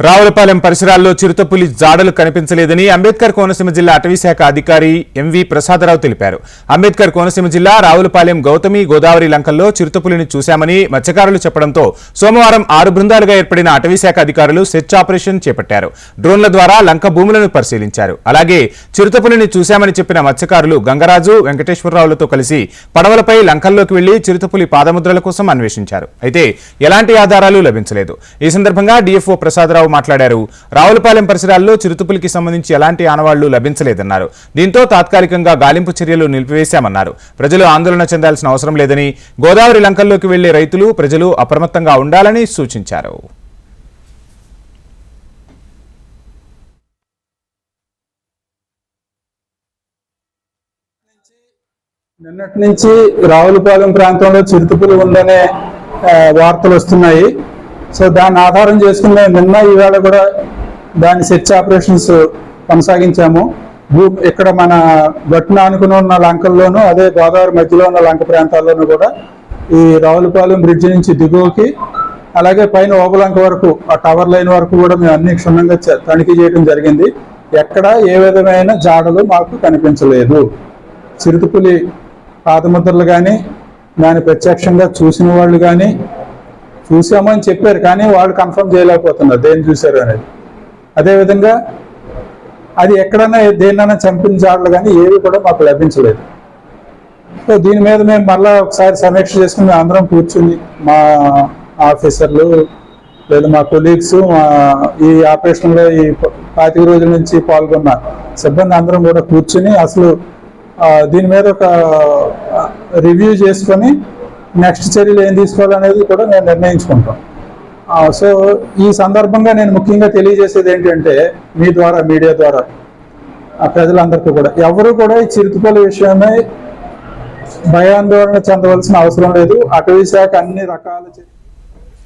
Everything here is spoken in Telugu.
రావులపాలెం పరిసరాల్లో చిరుతపులి జాడలు కనిపించలేదని అంబేద్కర్ కోనసీమ జిల్లా అటవీశాఖ అధికారి ఎంవి ప్రసాదరావు తెలిపారు. అంబేద్కర్ కోనసీమ జిల్లా రావులపాలెం గౌతమి గోదావరి లంకల్లో చిరుతపులిని చూశామని మత్స్యకారులు చెప్పడంతో సోమవారం ఆరు బృందాలుగా ఏర్పడిన అటవీశాఖ అధికారులు సెర్చ్ ఆపరేషన్ చేపట్టారు. డ్రోన్ల ద్వారా లంక భూములను పరిశీలించారు. అలాగే చిరుతపులిని చూశామని చెప్పిన మత్స్యకారులు గంగరాజు వెంకటేశ్వరరావులతో కలిసి పడవలపై లంకల్లోకి వెళ్ళి చిరుతపులి పాదముద్రల కోసం అన్వేషించారు. అయితే ఎలాంటి ఆధారాలు లభించలేదు. ఈ సందర్భంగా డీఎఫ్ఓ ప్రసాదరావు మాట్లాడారు. రావులపాలెం పరిసరాల్లో చిరుతపులికి సంబంధించి ఎలాంటి ఆనవాళ్ళు లభించలేదన్నారు. దీంతో తాత్కాలికంగా గాలింపు చర్యలు నిలిపివేశామన్నారు. ప్రజలు ఆందోళన చెందాల్సిన అవసరం లేదని గోదావరి లంకల్లోకి వెళ్ళే రైతులు ప్రజలు అప్రమత్తంగా ఉండాలని సూచించారు. నిన్నటి నుంచి రావులపాలెం ప్రాంతంలో చిరుతపులి ఉందనే వార్తలు వస్తున్నాయి. సో దాన్ని ఆధారం చేసుకునే నిన్న ఈవేళ కూడా దాని సెర్చ్ ఆపరేషన్స్ కొనసాగించాము. భూ ఇక్కడ మన గట్టున అనుకుని ఉన్న లంకల్లోనూ అదే గోదావరి మధ్యలో ఉన్న లంక ప్రాంతాల్లోనూ కూడా ఈ రావులపాలెం బ్రిడ్జ్ నుంచి దిగువకి అలాగే పైన ఓబలంక వరకు ఆ టవర్ లైన్ వరకు కూడా మేము అన్ని క్షుణ్ణంగా తనిఖీ చేయడం జరిగింది. ఎక్కడ ఏ విధమైన జాడలు మాకు కనిపించలేదు. చిరుతపులి పాదముద్రలు కానీ దాన్ని ప్రత్యక్షంగా చూసిన వాళ్ళు కానీ చూసామని చెప్పారు కానీ వాళ్ళు కన్ఫర్మ్ చేయలేకపోతున్నారు దేన్ని చూశారు అనేది. అదేవిధంగా అది ఎక్కడైనా దేన్నైనా చంపిన కానీ ఏవి కూడా మాకు లభించలేదు. సో దీని మీద మేము మళ్ళీ ఒకసారి సమీక్ష చేసుకుని మేము అందరం కూర్చుని మా ఆఫీసర్లు లేదా మా కొలీగ్స్ మా ఈ ఆపరేషన్లో ఈ పాతిక రోజుల నుంచి పాల్గొన్న సిబ్బంది అందరం కూడా కూర్చుని అసలు దీని మీద ఒక రివ్యూ చేసుకొని నెక్స్ట్ చర్యలు ఏం తీసుకోవాలనేది కూడా నేను నిర్ణయించుకుంటాం. సో ఈ సందర్భంగా నేను ముఖ్యంగా తెలియజేసేది ఏంటంటే మీ ద్వారా మీడియా ద్వారా ఆ ప్రజలందరికీ కూడా. ఎవరు కూడా ఈ చిరుతుపల్లి విషయమై భయాందోళన చెందవలసిన అవసరం లేదు. అటవీ శాఖ అన్ని రకాల చర్యలు